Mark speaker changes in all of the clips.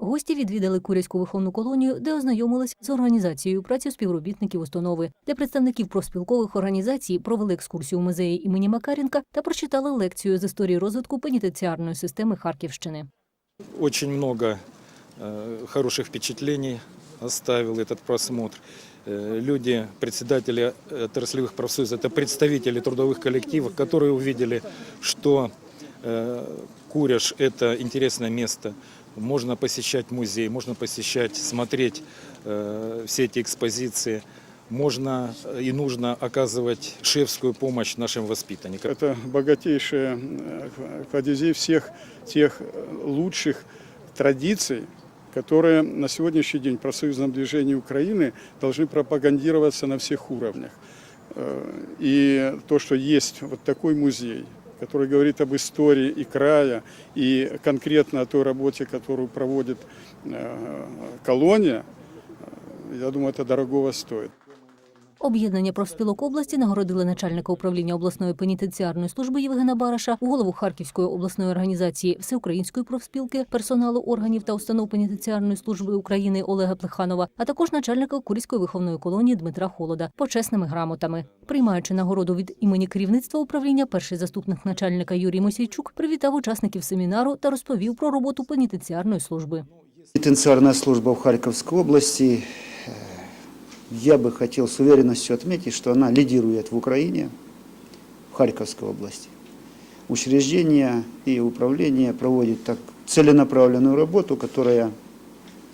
Speaker 1: Гості відвідали Куряську виховну колонію, де ознайомились з організацією праці співробітників установи. Для представників профспілкових організацій провели екскурсію у музеї імені Макаренка та прочитали лекцію з історії розвитку пенітенціарної системи Харківщини.
Speaker 2: Очень много э, хороших впечатлений оставил этот просмотр. Э, Люди, председатели отраслевых профсоюзов, это представители трудовых коллективов, которые увидели, что э, Куряш – это интересное место. Можно посещать музей, можно посещать, смотреть э, все эти экспозиции. Можно э, и нужно оказывать шефскую помощь нашим воспитанникам.
Speaker 3: Это богатейшая э, кладезей всех тех э, лучших традиций, которые на сегодняшний день в профсоюзном движении Украины должны пропагандироваться на всех уровнях. Э, И то, что есть вот такой музей, который говорит об истории и края, и конкретно о той работе, которую проводит э, колония, э, я думаю, это дорогого стоит.
Speaker 1: Об'єднання профспілок області нагородили начальника управління обласної пенітенціарної служби Євгена Бараша, голову Харківської обласної організації Всеукраїнської профспілки, персоналу органів та установ пенітенціарної служби України Олега Плеханова, а також начальника Курської виховної колонії Дмитра Холода почесними грамотами. Приймаючи нагороду від імені керівництва управління, перший заступник начальника Юрій Мосійчук привітав учасників семінару та розповів про роботу пенітенціарної служби.
Speaker 4: Пенитенциарная служба в Харьковской области, э, я бы хотел с уверенностью отметить, что она лидирует в Украине, в Харьковской области. Учреждение и управление проводят так целенаправленную работу, которая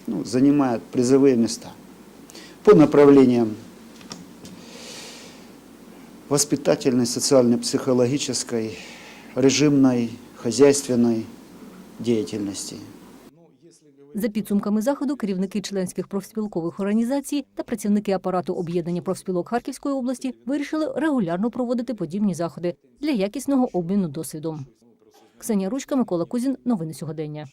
Speaker 4: ну, занимает призовые места по направлениям воспитательной, социальной, психологической, режимной, хозяйственной деятельности.
Speaker 1: За підсумками заходу, керівники членських профспілкових організацій та працівники апарату об'єднання профспілок Харківської області вирішили регулярно проводити подібні заходи для якісного обміну досвідом. Ксенія Ручка, Микола Кузін. Новини сьогодення.